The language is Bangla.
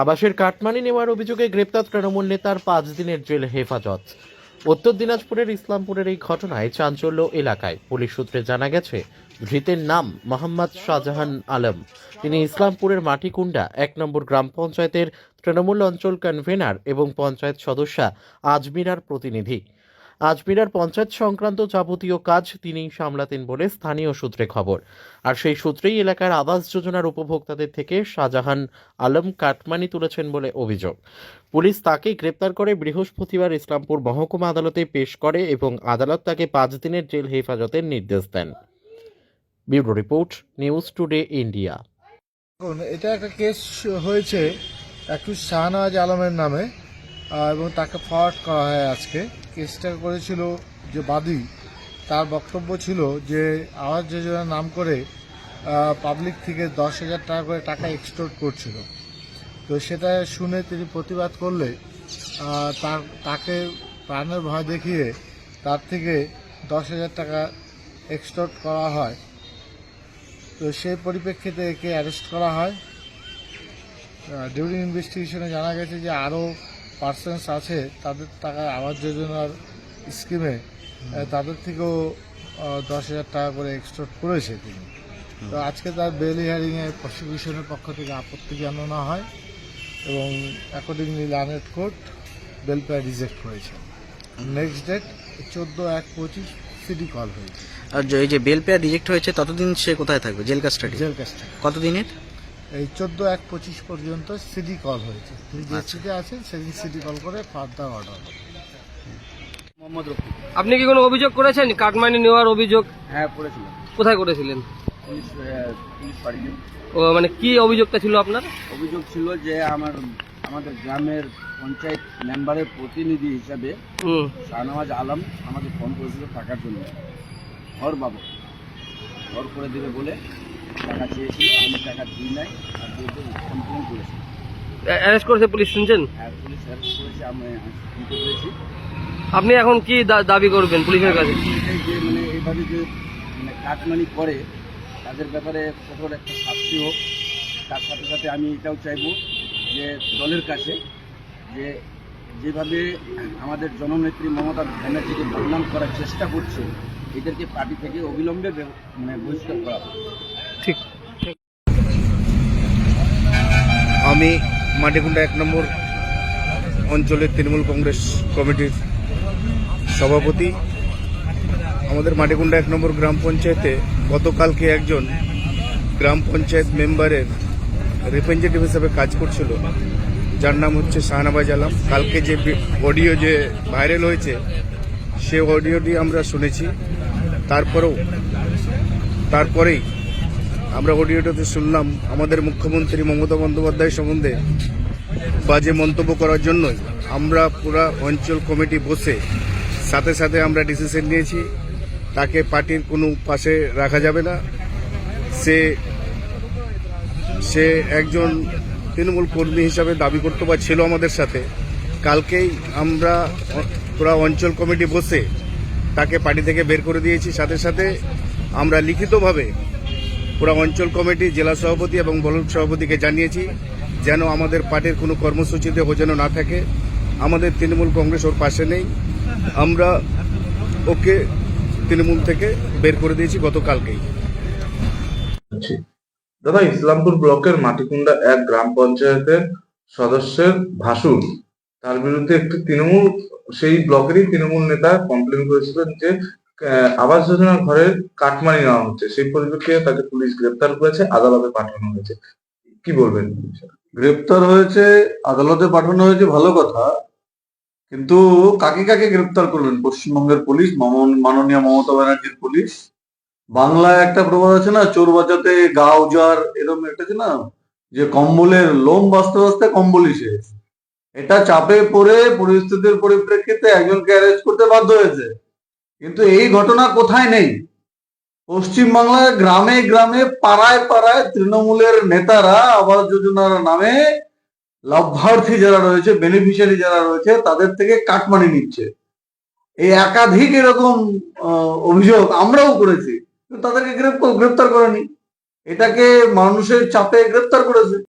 আবাসের কাটমানি নেওয়ার অভিযোগে গ্রেপ্তার তৃণমূল নেতার পাঁচ দিনের জেল হেফাজত। উত্তর দিনাজপুরের ইসলামপুরের এই ঘটনায় চাঞ্চল্য এলাকায়। পুলিশ সূত্রে জানা গেছে, ধৃতের নাম মোহাম্মদ শাহজাহান আলম। তিনি ইসলামপুরের মাটিকুন্ডা এক নম্বর গ্রাম পঞ্চায়েতের তৃণমূল অঞ্চল কনভেনার এবং পঞ্চায়েত সদস্যা আজমিরার প্রতিনিধি। আজমিরার পঞ্চায়েত সংক্রান্ত যাবতীয় কাজ তিনিই সামলাতেন বলে স্থানীয় সূত্রে খবর। আর সেই সূত্রেই এলাকার আবাস যোজনার উপভোক্তাদের থেকে শাহজাহান আলম কাটমানি তুলেছেন বলে অভিযোগ। পুলিশ তাকে গ্রেপ্তার করে বৃহস্পতিবার ইসলামপুর মহকুমা আদালতে পেশ করে এবং আদালত তাকে পাঁচ দিনের জেল হেফাজতের নির্দেশ দেন। Bureau report, news today, India. এটা একটা কেস হয়েছে একটু শাহনওয়াজ আলমের নামে এবং তাকে ফরওয়ার্ড করা হয় আজকে। কেসটা করেছিল যে বাদী, তার বক্তব্য ছিল যে আবাস যোজনার নাম করে পাবলিক থেকে দশ হাজার টাকা করে টাকা এক্সটোর্ট করছিল। তো সেটা শুনে তিনি প্রতিবাদ করলে তার, তাকে প্রাণের ভয় দেখিয়ে তার থেকে দশ হাজার টাকা এক্সটোর্ট করা হয়। তো সেই পরিপ্রেক্ষিতে একে অ্যারেস্ট করা হয়। ডিউরিং ইনভেস্টিগেশনে জানা গেছে যে আরও পার্সনস আছে তাদের টাকা আবাস যোজনার স্কিমে তাদের থেকেও দশ হাজার টাকা করে এক্সটোর্ট করেছে তিনি। তো আজকে তার বেল হিয়ারিংয়ে প্রসিকিউশনের পক্ষ থেকে আপত্তি জানানো হয় এবং অ্যাকর্ডিংলি লানেট কোর্ট বেল প্রায় রিজেক্ট করেছে। নেক্সট ডেট চোদ্দ এক পঁচিশ সিডি কল হয়েছে। আর যে- এই যে বেল পেয়ার রিজেক্ট হয়েছে ততদিন সে কোথায় থাকবে? জেল কাস্টাডি জেল কাস্টে কতদিনের? এই চোদ্দ এক পঁচিশ পর্যন্ত সিডি কল হয়েছে। তিনি যে আচ্ছা। সিটে আছেন সেদিন সিডি কল করে ফার্দার অর্ডার হবে। মোহাম্মদ রফি আপনি কি কোনো অভিযোগ করেছেন? কাটমানি নেওয়ার অভিযোগ? হ্যাঁ পড়েছিলাম কোথায় করেছিলেন? পুলিশ পুলিশ পাঠিয়ে ও মানে কি অভিযোগটা ছিল আপনার? অভিযোগ ছিল যে আমার আমাদের গ্রামের পঞ্চায়েত মেম্বারের প্রতিনিধি হিসাবে শাহনওয়াজ আলম আমাকে ফোন করেছিল টাকার জন্য। ঘর বাবু ঘর করে দেবে বলে টাকা চেয়েছিল আমি টাকা দিই নাই আর কমপ্লেন করেছি। অ্যারেস্ট করেছে পুলিশ শুনছেন? আর পুলিশ অ্যারেস্ট করেছে আমি পেরেছি আপনি এখন কি দা- দাবি করবেন পুলিশের কাছে? এই যে মানে এইভাবে যে মানে কাটমানি করে তাদের ব্যাপারে কঠোর একটা শাস্তি হোক। তার সাথে সাথে আমি এটাও চাইব যে দলের কাছে যে যেভাবে আমাদের জননেত্রী মমতা ব্যানার্জিকে বদনাম করার চেষ্টা করছে এদেরকে পার্টি থেকে অবিলম্বে বে- মানে বহিষ্কার করা হোক। আমি মাটিকুন্ডা এক নম্বর অঞ্চলের তৃণমূল কংগ্রেস কমিটির সভাপতি। আমাদের মাটিকুন্ডা এক নম্বর গ্রাম পঞ্চায়েতে গতকালকে একজন গ্রাম পঞ্চায়েত মেম্বারের রিপ্রেজেন্টেটিভ হিসেবে কাজ করছিল। যার নাম হচ্ছে শাহনাবাজ আলম। কালকে যে অডিও যে ভাইরাল হয়েছে, সে অডিওটি আমরা শুনেছি। তারপরেও, তারপরেই আমরা অডিওটাতে শুনলাম, আমাদের মুখ্যমন্ত্রী মমতা বন্দ্যোপাধ্যায় সম্বন্ধে বাজে মন্তব্য করার জন্যই আমরা পুরা অঞ্চল কমিটি বসে সাথে সাথে আমরা ডিসিশন নিয়েছি। তাকে পার্টির কোনো পাশে রাখা যাবে না। সে সে একজন তৃণমূল কর্মী হিসাবে দাবি করতে বা ছিল আমাদের সাথে। কালকেই আমরা পুরা অঞ্চল কমিটি বসে তাকে পার্টি থেকে বের করে দিয়েছি। সাথে সাথে আমরা লিখিতভাবে পুরা অঞ্চল কমিটি, জেলা সভাপতি এবং ব্লক সভাপতিকে জানিয়েছি যেন আমাদের পার্টির কোনো কর্মসূচিতে ও যেন না থাকে। আমাদের তৃণমূল কংগ্রেস ওর পাশে নেই। আমরা ওকে তৃণমূল থেকে বের করে দিয়েছি গতকালকেই। আছি। দাদা, ইসলামপুর ব্লকের মাটিকুন্ডা এক গ্রাম পঞ্চায়েতের সদস্যের ভাসুর, তার বিরুদ্ধে একটি তৃণমূল, সেই ব্লকেরই তৃণমূল নেতা কমপ্লেন করেছিলেন যে আবাস যোজনার ঘরের কাটমানি নেওয়া হচ্ছে। সেই পরিপ্রেক্ষিতে তাকে পুলিশ গ্রেপ্তার করেছে, আদালতে পাঠানো হয়েছে। কি বলবেন? গ্রেপ্তার হয়েছে, আদালতে পাঠানো হয়েছে, ভালো কথা। কিন্তু কাকে কাকে গ্রেপ্তার করলেন? পশ্চিমবঙ্গের পুলিশ মাননীয় মমতা ব্যানার্জির পুলিশ? বাংলায় একটা প্রবাদ আছে না, চোর বাঁচাতে গা উজার এরকম একটা আছে না, যে কম্বলের লোম বাঁচতে বাঁচতে কম্বলই শেষ। এটা চাপে পড়ে পরিস্থিতির পরিপ্রেক্ষিতে একজনকে অ্যারেস্ট করতে বাধ্য হয়েছে। কিন্তু এই ঘটনা কোথায় নেই? পশ্চিমবাংলার গ্রামে গ্রামে, পাড়ায় পাড়ায় তৃণমূলের নেতারা আবাস যোজনার নামে লাভার্থী যারা রয়েছে বেনিফিশিয়ারি যারা রয়েছে, তাদের থেকে কাটমানি নিচ্ছে। এই একাধিক এরকম অভিযোগ আমরাও করেছি তাদেরকে গ্রেপ- গ্রেপ্তার করেনি। এটাকে মানুষের চাপে গ্রেপ্তার করেছে।